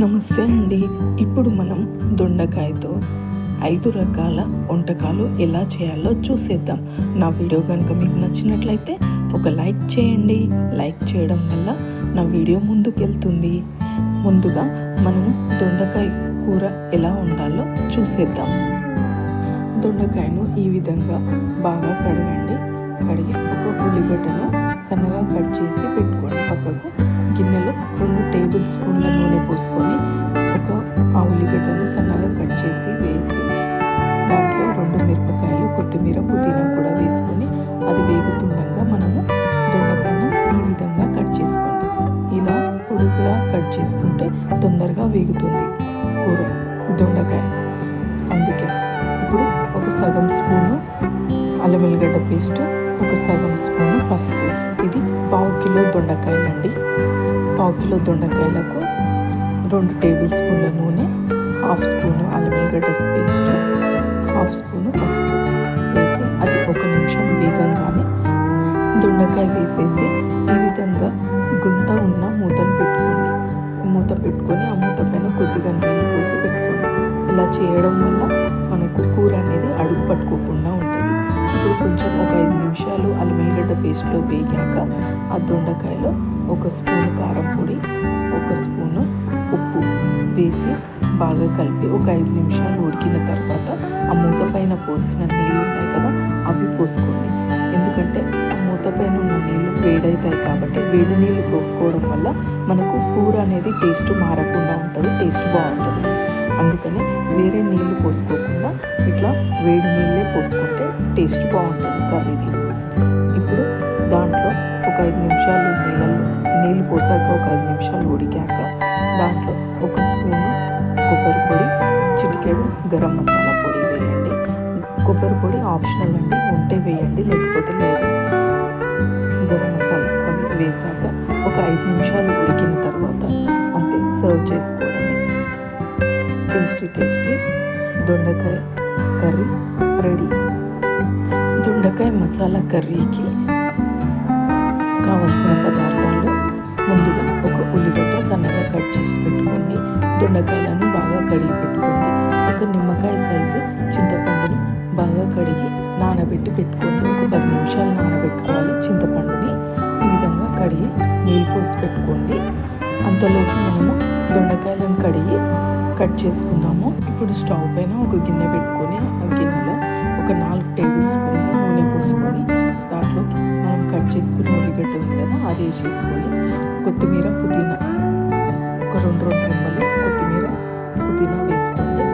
నమస్తే అండి. ఇప్పుడు మనం దొండకాయతో ఐదు రకాల వంటకాలు ఎలా చేయాలో చూసేద్దాం. నా వీడియో కనుక మీకు నచ్చినట్లయితే ఒక లైక్ చేయండి. లైక్ చేయడం వల్ల నా వీడియో ముందుకెళ్తుంది. ముందుగా మనము దొండకాయ కూర ఎలా ఉండాలో చూసేద్దాం. దొండకాయను ఈ విధంగా బాగా కడగండి. కడిగి ఒక ఉల్లిగడ్డను సన్నగా కట్ చేసి పెట్టుకోండి పక్కకు. గిన్నెలో రెండు టేబుల్ స్పూన్ల నూనె పోసుకొని ఒక ఆ ఉల్లిగడ్డను సన్నగా కట్ చేసి వేసి దాంట్లో రెండు మిరపకాయలు కొత్తిమీర పుదీనా కూడా వేసుకొని అది వేగుతుండగా మనము దొండకాయను ఈ విధంగా కట్ చేసుకోండి. ఇలా పొడుగులా కట్ చేసుకుంటే తొందరగా వేగుతుంది కూర దొండకాయ. అందుకే ఇప్పుడు ఒక సగం స్పూను అల్లం వెల్లిగడ్డ పేస్ట్ ఒక సగం స్పూను పసుపు. ఇది పావు కిలో దొండకాయలండి. పావు కిలో దొండకాయలకు రెండు టేబుల్ స్పూన్ల నూనె హాఫ్ స్పూను అల్లం వెల్లిగడ్డ పేస్ట్ హాఫ్ స్పూను పసుపు వేసి అది ఒక నిమిషం వేగంగానే దొండకాయ వేసేసి ఈ విధంగా గుంత ఉన్న మూతను పెట్టుకోండి. మూత పెట్టుకొని ఆ మూత పైన కొద్దిగా నీళ్ళు పోసి పెట్టుకోండి. ఇలా చేయడం వల్ల మనకు కూర అనేది అడుగు పట్టుకోకుండా ఉంటుంది. కొంచెం ఒక ఐదు నిమిషాలు అల్లం వెల్లిగడ్డ పేస్ట్లో వేగాక ఆ దొండకాయలో ఒక స్పూను కారం పొడి ఒక స్పూను ఉప్పు వేసి బాగా కలిపి ఒక ఐదు నిమిషాలు ఉడికిన తర్వాత ఆ మూత పైన పోసిన నీళ్ళు ఉన్నాయి కదా అవి పోసుకోండి. ఎందుకంటే ఆ మూత పైన ఉన్న నీళ్ళు వేడవుతాయి కాబట్టి వేడి నీళ్ళు పోసుకోవడం వల్ల మనకు కూర అనేది టేస్ట్ మారకుండా ఉంటుంది టేస్ట్ బాగుంటుంది. అందుకని వేరే నీళ్ళు పోసుకోకుండా ఇట్లా వేడి నీళ్ళే పోసుకుంటే టేస్ట్ బాగుంటుంది కర్రీది. ఇప్పుడు దాంట్లో ఒక ఐదు నిమిషాలు నీళ్ళల్లో నీళ్ళు పోసాక ఒక ఐదు నిమిషాలు ఉడికాక దాంట్లో ఒక స్పూను కొబ్బరి పొడి చిటికెడు గరం మసాలా పొడి వేయండి. కొబ్బరి పొడి ఆప్షనల్ అండి ఉంటే వేయండి లేకపోతే లేదు. గరం మసాలా అవి వేసాక ఒక ఐదు నిమిషాలు ఉడికిన తర్వాత అంతే సర్వ్ చేసుకోండి. టేస్టీ టేస్టీ దొండకాయ కర్రీ రెడీ. దొండకాయ మసాలా కర్రీకి కావలసిన పదార్థాలు ముందుగా ఒక ఉల్లిగడ్డ సన్నగా కట్ చేసి పెట్టుకోండి. దొండకాయలను బాగా కడిగి పెట్టుకోండి. ఒక నిమ్మకాయ సైజు చింతపండుని బాగా కడిగి నానబెట్టి పెట్టుకోండి. ఒక పది నిమిషాలు నానబెట్టుకోవాలి. చింతపండుని ఈ విధంగా కడిగి నీళ్ళు పోసి పెట్టుకోండి. అంతలోపు మనము దొండకాయలను కడిగి కట్ చేసుకున్నాము ఇప్పుడు స్టవ్ పైన ఒక గిన్నె పెట్టుకొని ఆ గిన్నెలో ఒక నాలుగు టేబుల్ స్పూన్ నూనె పోసుకొని దాంట్లో మనం కట్ చేసుకున్న ఉల్లిగడ్డ ఉంది కదా అది వేసేసుకొని కొత్తిమీర పుదీనా ఒక రెండు రెండు రెమ్మలు కొత్తిమీర పుదీనా వేసుకోండి.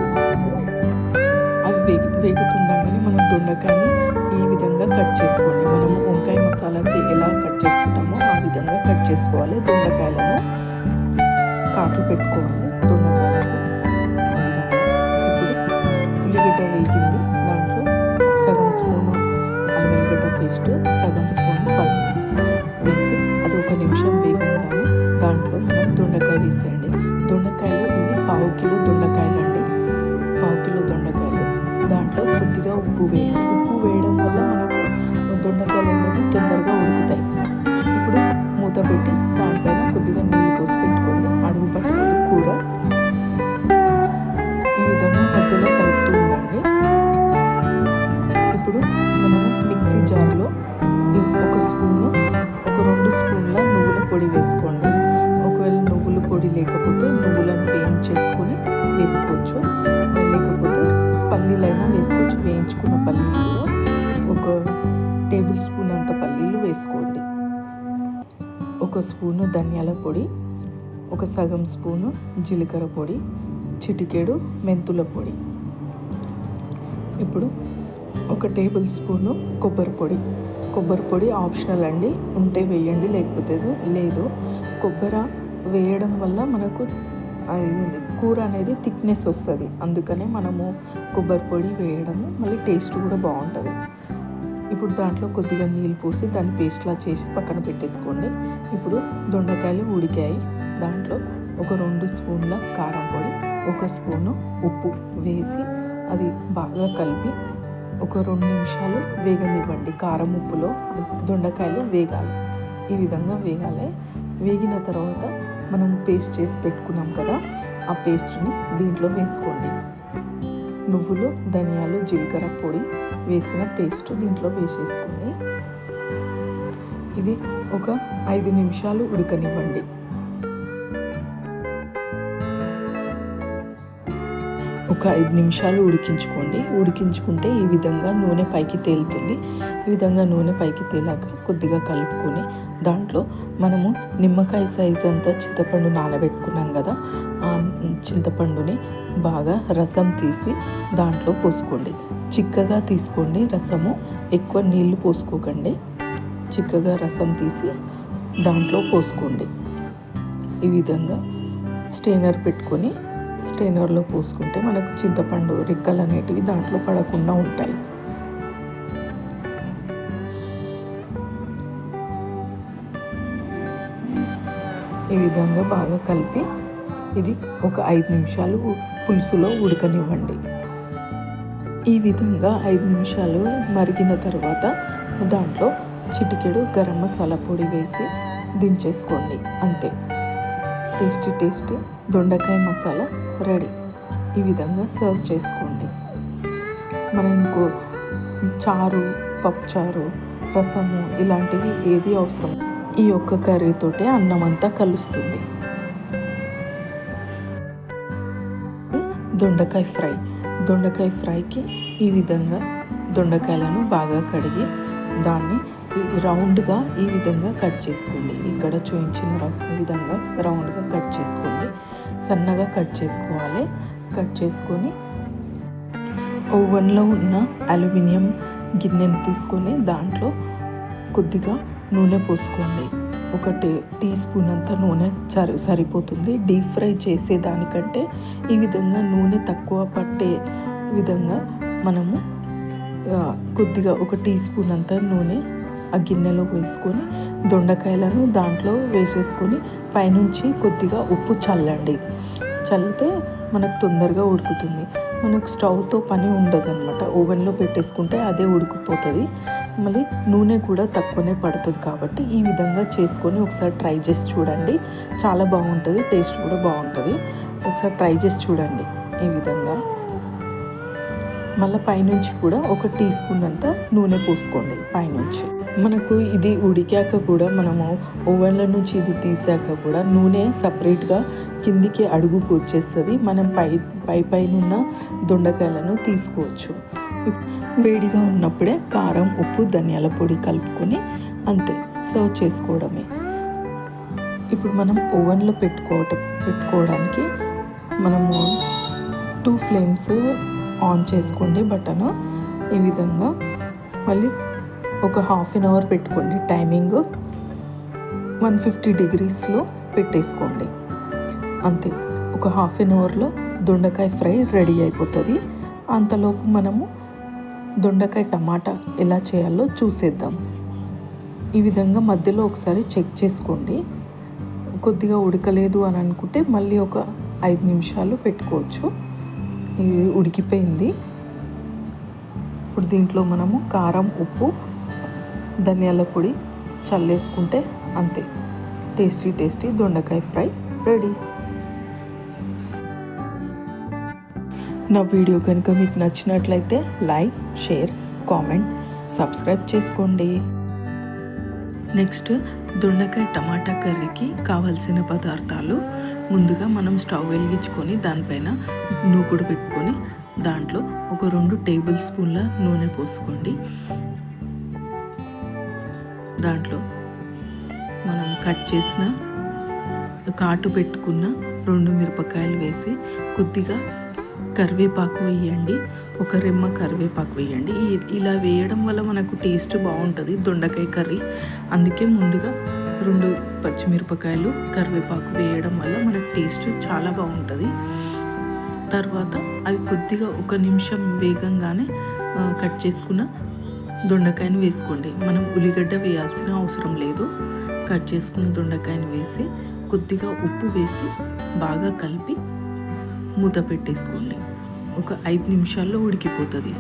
అవి వేగి వేగుతుండగానే మనం దొండకాయని ఈ విధంగా కట్ చేసుకోండి. మనం వంకాయ మసాలాకి ఎలా కట్ చేసుకుంటామో ఆ విధంగా కట్ చేసుకోవాలి. దొండకాయలను కాట్లు పెట్టుకోవాలి. దొండ ఉల్లిగడ్డ వేగింది. దాంట్లో సగం స్పూను అల్లం వెల్లిగడ్డ పేస్ట్ సగం స్పూన్ పసుపు వేసి అది ఒక నిమిషం వేగంగానే దాంట్లో మనం దొండకాయ వేసేయండి. దొండకాయలు ఇవి పావు కిలో దొండకాయలు అండి పావు కిలో దొండకాయలు. దాంట్లో కొద్దిగా ఉప్పు వేయండి. ఉప్పు వేయడం వల్ల మనకు దొండకాయలు అనేది తొందరగా ఉడుకుతాయి. ఇప్పుడు మూత పెట్టి దానిపైన కొద్దిగా నీళ్ళు పోసి పెట్టుకోండి. అడుగు పట్టుకొని కూర పొడి వేసుకోండి. ఒకవేళ నువ్వుల పొడి లేకపోతే నువ్వులను వేయించేసుకొని వేసుకోవచ్చు. లేకపోతే పల్లీలైనా వేసుకోవచ్చు. వేయించుకున్న పల్లీలు ఒక టేబుల్ స్పూన్ అంత పల్లీలు వేసుకోండి. ఒక స్పూను ధనియాల పొడి ఒక సగం స్పూను జీలకర్ర పొడి చిటికెడు మెంతుల పొడి. ఇప్పుడు ఒక టేబుల్ స్పూను కొబ్బరి పొడి. కొబ్బరి పొడి ఆప్షనల్ అండి. ఉంటే వేయండి లేకపోతే లేదు. కొబ్బరి వేయడం వల్ల మనకు కూర అనేది థిక్నెస్ వస్తుంది. అందుకనే మనము కొబ్బరి పొడి వేయడము మళ్ళీ టేస్ట్ కూడా బాగుంటుంది. ఇప్పుడు దాంట్లో కొద్దిగా నీళ్ళు పోసి దాన్ని పేస్ట్లా చేసి పక్కన పెట్టేసుకోండి. ఇప్పుడు దొండకాయలు ఉడికాయి. దాంట్లో ఒక రెండు స్పూన్ల కారం పొడి ఒక స్పూను ఉప్పు వేసి అది బాగా కలిపి ఒక రెండు నిమిషాలు వేగనివ్వండి. కారం ఉప్పులో దొండకాయలు వేగాలి. ఈ విధంగా వేగాలి. వేగిన తర్వాత మనం పేస్ట్ చేసి పెట్టుకున్నాం కదా ఆ పేస్ట్ని దీంట్లో వేసుకోండి. నువ్వులు ధనియాలు జీలకర్ర పొడి వేసిన పేస్ట్ దీంట్లో వేసేసుకోండి ఇది ఒక ఐదు నిమిషాలు ఉడకనివ్వండి. ఒక ఐదు నిమిషాలు ఉడికించుకోండి. ఉడికించుకుంటే ఈ విధంగా నూనె పైకి తేలుతుంది. ఈ విధంగా నూనె పైకి తేలాక కొద్దిగా కలుపుకొని దాంట్లో మనము నిమ్మకాయ సైజ్ అంతా చింతపండు నానబెట్టుకున్నాం కదా ఆ చింతపండుని బాగా రసం తీసి దాంట్లో పోసుకోండి. చిక్కగా తీసుకోండి రసము. ఎక్కువ నీళ్ళు పోసుకోకండి. చిక్కగా రసం తీసి దాంట్లో పోసుకోండి. ఈ విధంగా స్టెయినర్ పెట్టుకొని స్టెయినర్లో పోసుకుంటే మనకు చింతపండు రెక్కలు అనేటివి దాంట్లో పడకుండా ఉంటాయి. ఈ విధంగా బాగా కలిపి ఇది ఒక ఐదు నిమిషాలు పులుసులో ఉడకనివ్వండి. ఈ విధంగా ఐదు నిమిషాలు మరిగిన తర్వాత దాంట్లో చిటికెడు గరం మసాలా పొడి వేసి దించేసుకోండి. అంతే. టేస్టీ టేస్టీ దొండకాయ మసాలా రెడీ. ఈ విధంగా సర్వ్ చేసుకోండి. మనం ఇంకో చారు పప్పుచారు రసము ఇలాంటివి ఏది అవసరం? ఈ ఒక్క కర్రీతోటే అన్నం అంతా కలుస్తుంది. దొండకాయ ఫ్రై. దొండకాయ ఫ్రైకి ఈ విధంగా దొండకాయలను బాగా కడిగి దాన్ని రౌండ్గా ఈ విధంగా కట్ చేసుకోండి. ఇక్కడ చూపించిన విధంగా రౌండ్గా కట్ చేసుకోండి. సన్నగా కట్ చేసుకోవాలి. కట్ చేసుకొని ఓవెన్లో ఉన్న అల్యూమినియం గిన్నెను తీసుకొని దాంట్లో కొద్దిగా నూనె పోసుకోండి. ఒక టీ టీ స్పూన్ అంత నూనె సరి సరిపోతుంది. డీప్ ఫ్రై చేసేదానికంటే ఈ విధంగా నూనె తక్కువ పట్టే విధంగా మనము కొద్దిగా ఒక టీ స్పూన్ అంత నూనె ఆ గిన్నెలో వేసుకొని దొండకాయలను దాంట్లో వేసేసుకొని పైనుంచి కొద్దిగా ఉప్పు చల్లండి. చల్లితే మనకు తొందరగా ఉడుకుతుంది. మనకు స్టవ్తో పని ఉండదు అనమాట ఓవెన్లో పెట్టేసుకుంటే అదే ఉడికిపోతుంది. మళ్ళీ నూనె కూడా తక్కువనే పడుతుంది కాబట్టి ఈ విధంగా చేసుకొని ఒకసారి ట్రై చేసి చూడండి. చాలా బాగుంటుంది టేస్ట్ కూడా బాగుంటుంది. ఒకసారి ట్రై చేసి చూడండి ఈ విధంగా. మళ్ళీ పైనుంచి కూడా ఒక టీ స్పూన్ అంతా నూనె పోసుకోండి పైనుంచి. మనకు ఇది ఉడికాక కూడా మనము ఓవెన్ల నుంచి ఇది తీసాక కూడా నూనె సపరేట్గా కిందికి అడుగుకు వచ్చేస్తుంది. మనం పై పై పైన దొండకాయలను తీసుకోవచ్చు. వేడిగా ఉన్నప్పుడే కారం ఉప్పు ధనియాల పొడి కలుపుకొని అంతే సర్వ్ చేసుకోవడమే. ఇప్పుడు మనం ఓవెన్లో పెట్టుకోవటం పెట్టుకోవడానికి మనము టూ ఫ్లేమ్స్ ఆన్ చేసుకోండి బటన్ ఈ విధంగా. మళ్ళీ ఒక హాఫ్ అన్ అవర్ పెట్టుకోండి. టైమింగ్ వన్ ఫిఫ్టీ డిగ్రీస్లో పెట్టేసుకోండి. అంతే. ఒక హాఫ్ అన్ అవర్లో దొండకాయ ఫ్రై రెడీ అయిపోతుంది. అంతలోపు మనము దొండకాయ టమాటా ఎలా చేయాలో చూసేద్దాం. ఈ విధంగా మధ్యలో ఒకసారి చెక్ చేసుకోండి. కొద్దిగా ఉడకలేదు అని అనుకుంటే మళ్ళీ ఒక ఐదు నిమిషాలు పెట్టుకోవచ్చు. ఇది ఉడికిపోయింది. ఇప్పుడు దీంట్లో మనము కారం ఉప్పు ధనియాల పొడి చల్లేసుకుంటే అంతే. టేస్టీ టేస్టీ దొండకాయ ఫ్రై రెడీ. నా వీడియో కనుక మీకు నచ్చినట్లయితే లైక్ షేర్ కామెంట్ సబ్స్క్రైబ్ చేసుకోండి. నెక్స్ట్ దొండకాయ టమాటా కర్రీకి కావాల్సిన పదార్థాలు ముందుగా మనం స్టవ్ వెలిగించుకొని దానిపైన నూకుడు పెట్టుకొని దాంట్లో ఒక రెండు టేబుల్ స్పూన్ల నూనె పోసుకోండి. దాంట్లో మనం కట్ చేసిన కాటు పెట్టుకున్న రెండు మిరపకాయలు వేసి కొద్దిగా కరివేపాకు వేయండి. ఒక రెమ్మ కరివేపాకు వేయండి. ఇలా వేయడం వల్ల మనకు టేస్ట్ బాగుంటుంది దొండకాయ కర్రీ. అందుకే ముందుగా రెండు పచ్చిమిరపకాయలు కరివేపాకు వేయడం వల్ల మన టేస్ట్ చాలా బాగుంటుంది. తర్వాత అవి కొద్దిగా ఒక నిమిషం వేగంగానే కట్ చేసుకున్న దొండకాయని వేసుకోండి. మనం ఉల్లిగడ్డ వేయాల్సిన అవసరం లేదు. కట్ చేసుకున్న దొండకాయని వేసి కొద్దిగా ఉప్పు వేసి బాగా కలిపి మూత పెట్టేసుకోండి. ఒక ఐదు నిమిషాల్లో ఉడికిపోతుంది.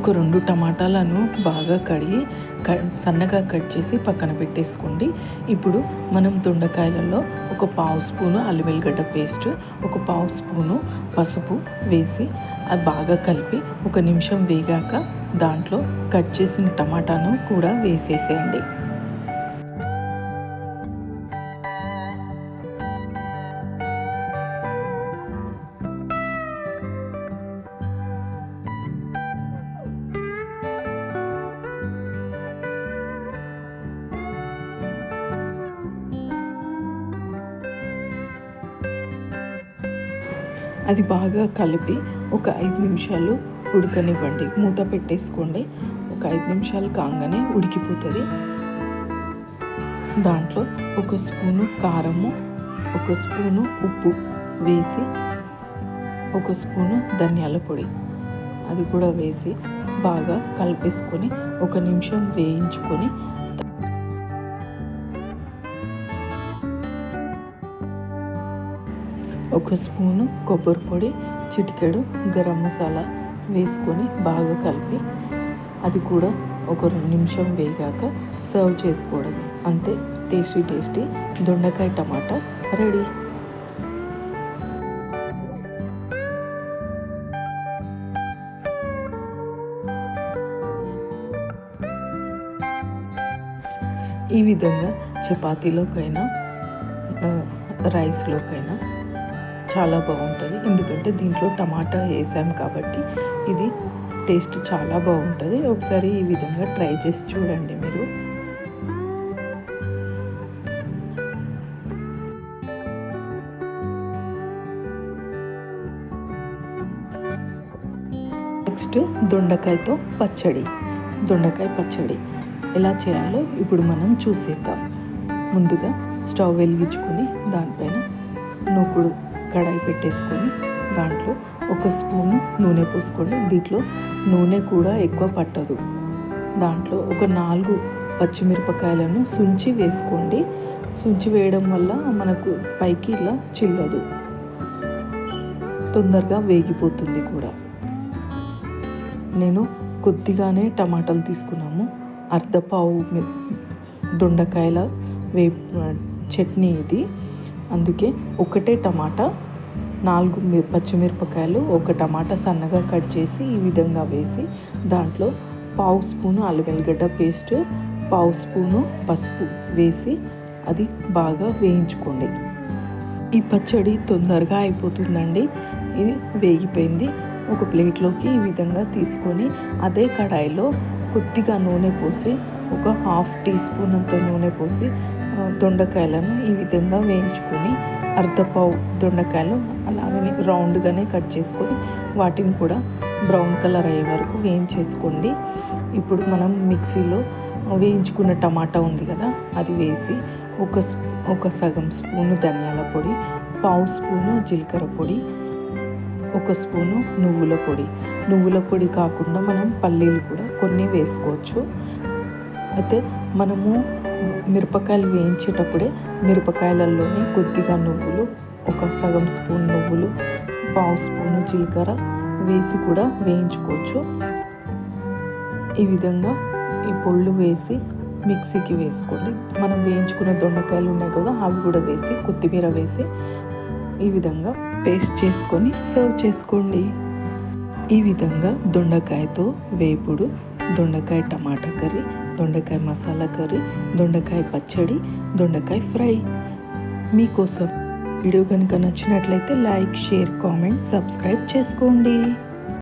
ఒక రెండు టమాటాలను బాగా కడిగి క- సన్నగా కట్ చేసి పక్కన పెట్టేసుకోండి. ఇప్పుడు మనం దొండకాయలలో ఒక పావు స్పూను అల్లం వెల్లిగడ్డ పేస్ట్ ఒక పావు స్పూను పసుపు వేసి అది బాగా కలిపి ఒక నిమిషం వేగాక దాంట్లో కట్ చేసిన టమాటాను కూడా వేసేసేయండి. అది బాగా కలిపి ఒక ఐదు నిమిషాలు ఉడకనివ్వండి. మూత పెట్టేసుకోండి. ఒక ఐదు నిమిషాలు కాగానే ఉడికిపోతుంది. దాంట్లో ఒక స్పూను కారము ఒక స్పూను ఉప్పు వేసి ఒక స్పూను ధనియాల పొడి. అది కూడా వేసి బాగా కలిపేసుకొని ఒక నిమిషం వేయించుకొని ఒక స్పూను కొబ్బరి పొడి చిటికెడు గరం మసాలా వేసుకొని బాగా కలిపి అది కూడా ఒక రెండు నిమిషం వేగాక సర్వ్ చేసుకోవడమే. అంతే టేస్టీ టేస్టీ దొండకాయ టమాటా రెడీ. ఈ విధంగా చపాతీలోకైనా రైస్లోకైనా చాలా బాగుంటుంది. ఎందుకంటే దీంట్లో టమాటా వేసాం కాబట్టి ఇది టేస్ట్ చాలా బాగుంటుంది. ఒకసారి ఈ విధంగా ట్రై చేసి చూడండి మీరు. నెక్స్ట్ దొండకాయతో పచ్చడి. దొండకాయ పచ్చడి ఎలా చేయాలో ఇప్పుడు మనం చూసేద్దాం. ముందుగా స్టవ్ వెలిగించుకొని దానిపైన నూకుడు కడాయి పెట్టేసుకొని దాంట్లో ఒక స్పూను నూనె పోసుకోండి దీంట్లో నూనె కూడా ఎక్కువ పట్టదు. దాంట్లో ఒక నాలుగు పచ్చిమిరపకాయలను సుంచి వేసుకోండి. సుంచి వేయడం వల్ల మనకు పైకి ఇలా చిల్లదు. తొందరగా వేగిపోతుంది కూడా. నేను కొద్దిగానే టమాటాలు తీసుకున్నాము. అర్ధపావు దొండకాయల వే చట్నీ ఇది. అందుకే ఒకటే టమాటా నాలుగు పచ్చిమిరపకాయలు ఒక టమాటా సన్నగా కట్ చేసి ఈ విధంగా వేసి దాంట్లో పావు స్పూను అల్లం వెల్లిగడ్డ పేస్ట్ పావు స్పూను పసుపు వేసి అది బాగా వేయించుకోండి. ఈ పచ్చడి తొందరగా అయిపోతుందండి. ఇది వేగిపోయింది. ఒక ప్లేట్లోకి ఈ విధంగా తీసుకొని అదే కడాయిలో కొద్దిగా నూనె పోసి ఒక హాఫ్ టీ స్పూన్ అంత నూనె పోసి దొండకాయలను ఈ విధంగా వేయించుకొని అర్ధపావు దొండకాయలు అలాగనే రౌండ్గానే కట్ చేసుకొని వాటిని కూడా బ్రౌన్ కలర్ అయ్యే వరకు వేయించేసుకోండి. ఇప్పుడు మనం మిక్సీలో వేయించుకున్న టమాటా ఉంది కదా అది వేసి ఒక ఒక సగం స్పూను ధనియాల పొడి పావు స్పూను జీలకర్ర పొడి ఒక స్పూను నువ్వుల పొడి. నువ్వుల పొడి కాకుండా మనం పల్లీలు కూడా కొన్ని వేసుకోవచ్చు. అయితే మనము మిరపకాయలు వేయించేటప్పుడే మిరపకాయలలోనే కొద్దిగా నువ్వులు ఒక సగం స్పూన్ నువ్వులు పావు స్పూను జీలకర్ర వేసి కూడా వేయించుకోవచ్చు. ఈ విధంగా ఈ పొళ్ళు వేసి మిక్సీకి వేసుకోండి మనం వేయించుకున్న దొండకాయలు ఉన్నాయి కదా అవి కూడా వేసి కొత్తిమీర వేసి ఈ విధంగా పేస్ట్ చేసుకొని సర్వ్ చేసుకోండి. ఈ విధంగా దొండకాయతో వేపుడు దొండకాయ టమాటా కర్రీ దొండకాయ మసాలా కర్రీ దొండకాయ పచ్చడి దొండకాయ ఫ్రై. మీకోసం వీడియో కనుక నచ్చినట్లయితే లైక్ షేర్ కామెంట్ సబ్స్క్రైబ్ చేసుకోండి.